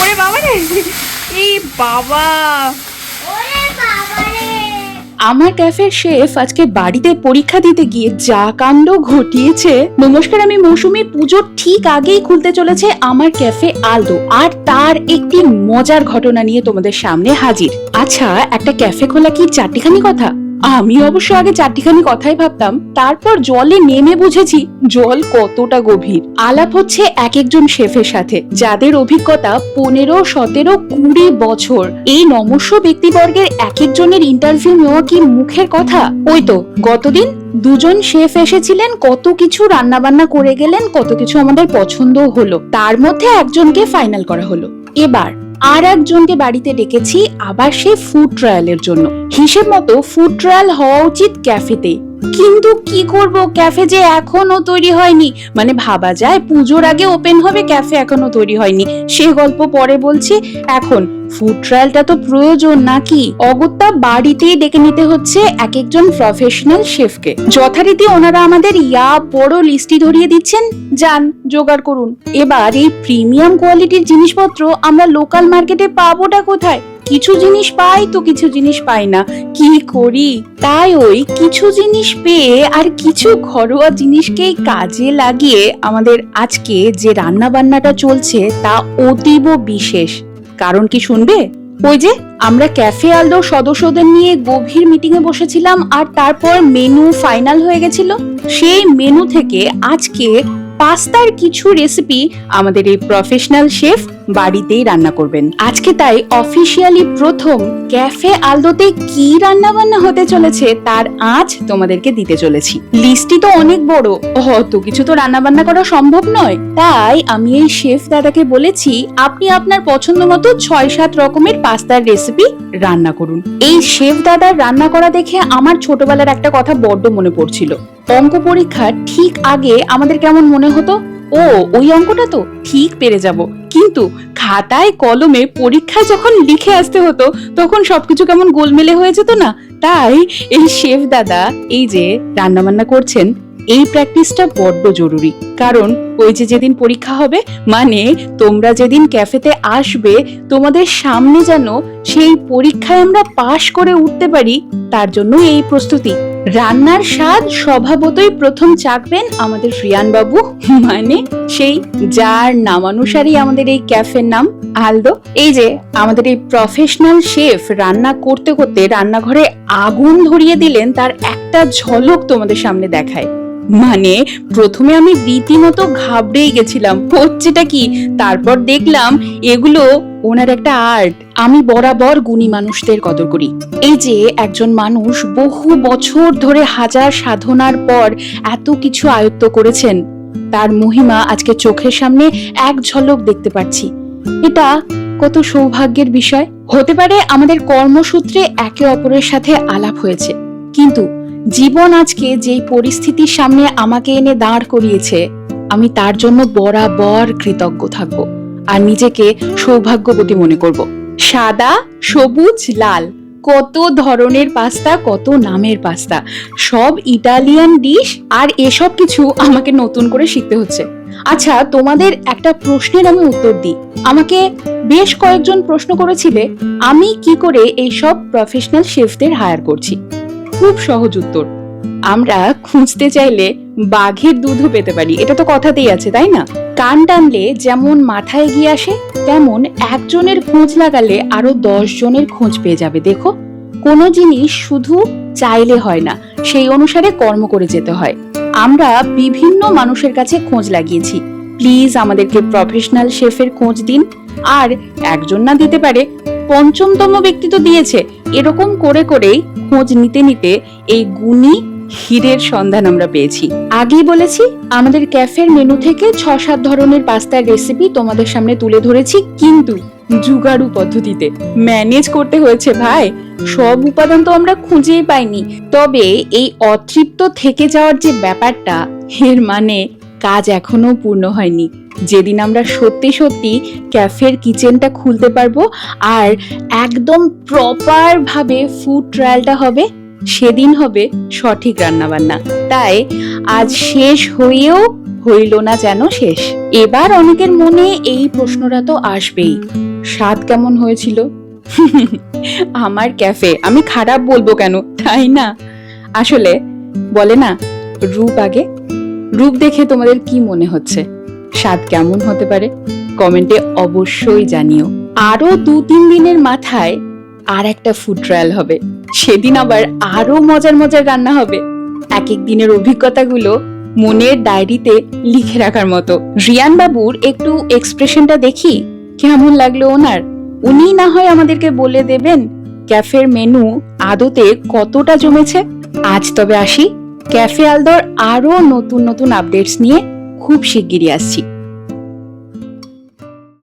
ওরে বাবা রে। এই বাবা। আমার ক্যাফের শেফ আজকে বাড়িতে পরীক্ষা দিতে গিয়ে যা কাণ্ড ঘটিয়েছে নমস্কার আমি মৌসুমি পুজোর ঠিক আগেই খুলতে চলেছে আমার ক্যাফে আলদো আর তার একটি মজার ঘটনা নিয়ে তোমাদের সামনে হাজির। আচ্ছা একটা ক্যাফে খোলা কি চারটিখানি কথা? আমি অবশ্য আগে চারটিখানি কথাই ভাবতাম, তারপর জলে নেমে বুঝেছি জল কতটা গভীর। আলাপ হচ্ছে এক একজন শেফের সাথে, যাদের অভিজ্ঞতা পনেরো, সতেরো, কুড়ি বছর। এই নমস্য ব্যক্তিবর্গের এক একজনের ইন্টারভিউ নেওয়া কি মুখের কথা? ওই তো, গতদিন দুজন শেফ এসেছিলেন, কত কিছু রান্না বান্না করে গেলেন, কত কিছু আমাদের পছন্দ হলো। তার মধ্যে একজনকে ফাইনাল করা হলো। এবার আর একজনকে বাড়িতে ডেকেছি, আবার সে ফুড ট্রায়ালের জন্য। হিসেব মতো ফুড ট্রায়াল হওয়া উচিত ক্যাফেতে কিন্তু কি করব? ক্যাফে যে এখনও তৈরি হয়নি। মানে ভাবা যায়, পুজোর আগে ওপেন হবে ক্যাফে এখনও তৈরি হয়নি। সে গল্প পরে বলছি, এখন ফুড ট্রায়ালটা তো প্রয়োজন নাকি? অগত্যা বাড়িতেই ডেকে নিতে হচ্ছে এক একজন প্রফেশনাল শেফকে যথারীতি ওনারা আমাদের ইয়া বড় লিস্টি ধরিয়ে দিচ্ছেন। যান, জোগাড় করুন। এবার এই প্রিমিয়াম কোয়ালিটির জিনিসপত্র আমরা লোকাল মার্কেটে পাবোটা কোথায়? কিছু জিনিস পাই তো কিছু জিনিস পাই না। কি করি? তাই ওই কিছু জিনিস পেয়ে আর কিছু ঘরোয়া জিনিসকেই কাজে লাগিয়ে আমাদের আজকে যে রান্না বান্নাটা চলছে তা অতীব বিশেষ। কারণ কি শুনবে? ওই যে আমরা ক্যাফে আলদো সদস্যদের নিয়ে গভীর মিটিং এ বসেছিলাম আর তারপর মেনু ফাইনাল হয়ে গেছিল। সেই মেনু থেকে আজকে পাস্তার কিছু রেসিপি আমাদের এই প্রফেশনাল শেফ বাড়িতেই রান্না করবেন। আজকে তাই অফিসিয়ালি প্রথম ক্যাফে আলদোতে কি রান্না বান্না হতে চলেছে তার আজ তোমাদেরকে দিতে চলেছি। লিস্টটি তো অনেক বড়। অত কিছু তো রান্না বান্না করা সম্ভব নয়। তাই আমি এই শেফ দাদাকে বলেছি, আপনি আপনার পছন্দ মতো ছয় সাত রকমের পাস্তার রেসিপি রান্না করুন। এই শেফ দাদার রান্না করা দেখে আমার ছোটবেলার একটা কথা বড্ড মনে পড়ছিল। অঙ্ক পরীক্ষার ঠিক আগে আমাদের কেমন মনে হতো? ও, ওই অঙ্কটা তো ঠিক পেরে যাব। কিন্তু খাতায় কলমে পরীক্ষায় যখন লিখে আসতে হতো, তখন সবকিছু কেমন গোলমেলে হয়ে যেত না? তাই এই শেফ দাদা, এই যে রান্না বান্না করছেন, এই প্র্যাকটিসটা বড্ড জরুরি। কারণ ওই যে যেদিন পরীক্ষা হবে মানে তোমরা যেদিন ক্যাফেতে আসবে, তোমাদের সামনে যেন সেই পরীক্ষায় আমরা পাশ করে উঠতে পারি, তার জন্য এই প্রস্তুতি। রান্নার স্বাদ স্বভাবতই প্রথম চাকবেন আমাদের রিয়ান বাবু মানে সেই যার নামানুসারেই আমাদের এই ক্যাফের নাম আলদো। এই যে আমাদের এই প্রফেশনাল শেফ রান্না করতে করতে রান্নাঘরে আগুন ধরিয়ে দিলেন, তার একটা ঝলক তোমাদের সামনে দেখায়। মানে প্রথমে আমি রীতিমতো ঘাবড়েই গেছিলাম। হচ্ছেটা কি? তারপর দেখলাম এগুলো ওনার একটা আর্ট। আমি বরাবর গুণী মানুষদের কদর করি। এই যে একজন মানুষ বহু বছর ধরে হাজার সাধনার পর এত কিছু আয়ত্ত করেছেন, তার মহিমা আজকে চোখের সামনে এক ঝলক দেখতে পাচ্ছি। এটা কত সৌভাগ্যের বিষয়। হতে পারে আমাদের কর্মসূত্রে একে অপরের সাথে আলাপ হয়েছে। কিন্তু জীবন আজকে যেই পরিস্থিতির সামনে আমাকে এনে দাঁড় করিয়েছে, আমি তার জন্য বরাবর কৃতজ্ঞ থাকব আর নিজেকে সৌভাগ্যবতী মনে করব। সাদা, সবুজ, লাল, কত ধরনের পাস্তা, কত নামের পাস্তা। সব ইটালিয়ান ডিশ আর এসব কিছু আমাকে নতুন করে শিখতে হচ্ছে। আচ্ছা তোমাদের একটা প্রশ্নের আমি উত্তর দিই। আমাকে বেশ কয়েকজন প্রশ্ন করেছিলে, আমি কি করে এই সব প্রফেশনাল শেফদের হায়ার করছি? খুব সহজ উত্তর। আমরা খুঁজতে চাইলে বাঘের দুধও পেতে পারি। এটা তো কথাতেই আছে, তাই না? কান টানলে যেমন মাথায় গিয়ে আসে, তেমন একজনের খোঁজ লাগালে আরও দশ জনের খোঁজ পেয়ে যাবে। দেখো, কোনো জিনিস শুধু চাইলে হয় না, সেই অনুসারে কর্ম করে যেতে হয়। আমরা বিভিন্ন মানুষের কাছে খোঁজ লাগিয়েছি। প্লিজ আমাদেরকে প্রফেশনাল শেফের খোঁজ দিন। আর একজন না দিতে পারে, পঞ্চমতম ব্যক্তি তো দিয়েছে। এরকম করে করেই খোঁজ নিতে নিতে এই গুণী হীরের সন্ধান আমরা পেয়েছি। আগেই বলেছি, আমাদের ক্যাফের মেনু থেকে ছ সাত ধরনের পাস্তার রেসিপি তোমাদের সামনে তুলে ধরেছি, কিন্তু জুগাড়ু পদ্ধতিতে। ম্যানেজ করতে হয়েছে ভাই। সব উপাদান তো আমরা খুঁজেই পাইনি। তবে এই অতৃপ্ত থেকে যাওয়ার যে ব্যাপারটা, এর মানে কাজ এখনও পূর্ণ হয়নি। যেদিন আমরা সত্যি সত্যি ক্যাফের কিচেনটা খুলতে পারব আর একদম প্রপারভাবে ফুড ট্রায়ালটা হবে, সেদিন হবে সঠিক রান্নাবান্না। তাই আজ শেষ হয়েও হইল না যেন শেষ। এবার অনেকের মনে এই প্রশ্নটা তো আসবেই, স্বাদ কেমন হয়েছিল? আমার ক্যাফে, আমি খারাপ বলব কেন? তাই না? আসলে, বলে না, রূপ আগে। রূপ দেখে তোমাদের কি মনে হচ্ছে? স্বাদ কেমন হতে পারে? কমেন্টে অবশ্যই জানিও। আরও দু তিন দিনের মাথায় আর একটা ফুড ট্রায়াল হবে। সেদিন আবার আরও মজার মজার রান্না হবে। এক এক দিনের অভিজ্ঞতাগুলো মনের ডায়েরিতে লিখে রাখার মতো। রিয়ান বাবুর একটু এক্সপ্রেশনটা দেখি। কেমন লাগল ওনার? উনি না হয় আমাদেরকে বলে দেবেন, ক্যাফের মেনু আদতে কতটা জমেছে? আজ তবে আসি। ক্যাফে আলদোর আরও নতুন নতুন আপডেটস নিয়ে খুব শিগগিরই আসছি।